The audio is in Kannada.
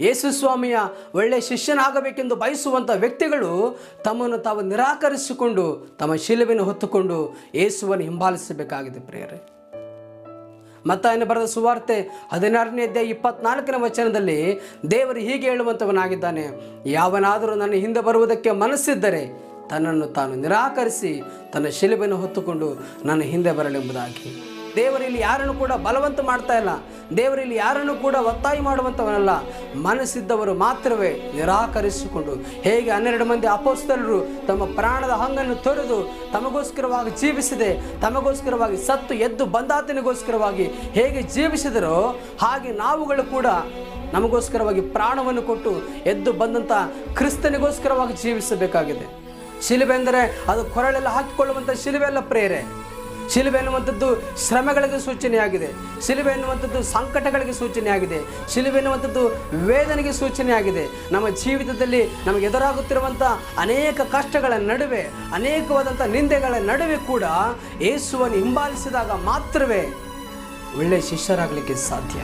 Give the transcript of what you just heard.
ಯೇಸು ಸ್ವಾಮಿಯ ಒಳ್ಳೆಯ ಶಿಷ್ಯನಾಗಬೇಕೆಂದು ಬಯಸುವಂಥ ವ್ಯಕ್ತಿಗಳು ತಮ್ಮನ್ನು ತಾವು ನಿರಾಕರಿಸಿಕೊಂಡು ತಮ್ಮ ಶಿಲುಬೆಯನ್ನು ಹೊತ್ತುಕೊಂಡು ಯೇಸುವನ್ನು ಹಿಂಬಾಲಿಸಬೇಕಾಗಿದೆ ಪ್ರಿಯರೇ. ಮತ್ತಾಯನ ಬರೆದ ಸುವಾರ್ತೆ ಹದಿನಾರನೇ ಅಧ್ಯಾಯ ಇಪ್ಪತ್ನಾಲ್ಕನೇ ವಚನದಲ್ಲಿ ದೇವರು ಹೀಗೆ ಹೇಳುವಂಥವನಾಗಿದ್ದಾನೆ, ಯಾವನಾದರೂ ನನ್ನ ಹಿಂದೆ ಬರುವುದಕ್ಕೆ ಮನಸ್ಸಿದ್ದರೆ ತನ್ನನ್ನು ತಾನು ನಿರಾಕರಿಸಿ ತನ್ನ ಶಿಲುಬೆಯನ್ನು ಹೊತ್ತುಕೊಂಡು ನನ್ನ ಹಿಂದೆ ಬರಲೆಂಬುದಾಗಿ ದೇವರಲ್ಲಿ ಯಾರನ್ನು ಕೂಡ ಬಲವಂತ ಮಾಡ್ತಾ ಇಲ್ಲ. ದೇವರಲ್ಲಿ ಯಾರನ್ನು ಕೂಡ ಒತ್ತಾಯ ಮಾಡುವಂಥವನಲ್ಲ. ಮನಸ್ಸಿದ್ದವರು ಮಾತ್ರವೇ ನಿರಾಕರಿಸಿಕೊಂಡು ಹೇಗೆ ಹನ್ನೆರಡು ಮಂದಿ ಅಪೋಸ್ತಲರು ತಮ್ಮ ಪ್ರಾಣದ ಹಂಗನ್ನು ತೊರೆದು ತಮಗೋಸ್ಕರವಾಗಿ ಜೀವಿಸಿದೆ, ತಮಗೋಸ್ಕರವಾಗಿ ಸತ್ತು ಎದ್ದು ಬಂದಾತನಿಗೋಸ್ಕರವಾಗಿ ಹೇಗೆ ಜೀವಿಸಿದರೋ ಹಾಗೆ ನಾವುಗಳು ಕೂಡ ನಮಗೋಸ್ಕರವಾಗಿ ಪ್ರಾಣವನ್ನು ಕೊಟ್ಟು ಎದ್ದು ಬಂದಂಥ ಕ್ರಿಸ್ತನಿಗೋಸ್ಕರವಾಗಿ ಜೀವಿಸಬೇಕಾಗಿದೆ. ಶಿಲುಬೆ ಅಂದರೆ ಅದು ಕೊರಳೆಲ್ಲ ಹಾಕಿಕೊಳ್ಳುವಂಥ ಶಿಲುಬೆ ಅಲ್ಲ ಪ್ರೇರೆ. ಶಿಲುಬೆ ಎನ್ನುವಂಥದ್ದು ಶ್ರಮಗಳಿಗೆ ಸೂಚನೆಯಾಗಿದೆ. ಶಿಲುಬೆ ಎನ್ನುವಂಥದ್ದು ಸಂಕಟಗಳಿಗೆ ಸೂಚನೆಯಾಗಿದೆ. ಶಿಲುಬೆ ಎನ್ನುವಂಥದ್ದು ವೇದನೆಗೆ ಸೂಚನೆಯಾಗಿದೆ. ನಮ್ಮ ಜೀವಿತದಲ್ಲಿ ನಮಗೆ ಎದುರಾಗುತ್ತಿರುವಂಥ ಅನೇಕ ಕಷ್ಟಗಳ ನಡುವೆ, ಅನೇಕವಾದಂಥ ನಿಂದೆಗಳ ನಡುವೆ ಕೂಡ ಯೇಸುವನ್ನು ಹಿಂಬಾಲಿಸಿದಾಗ ಮಾತ್ರವೇ ಒಳ್ಳೆಯ ಶಿಷ್ಯರಾಗಲಿಕ್ಕೆ ಸಾಧ್ಯ.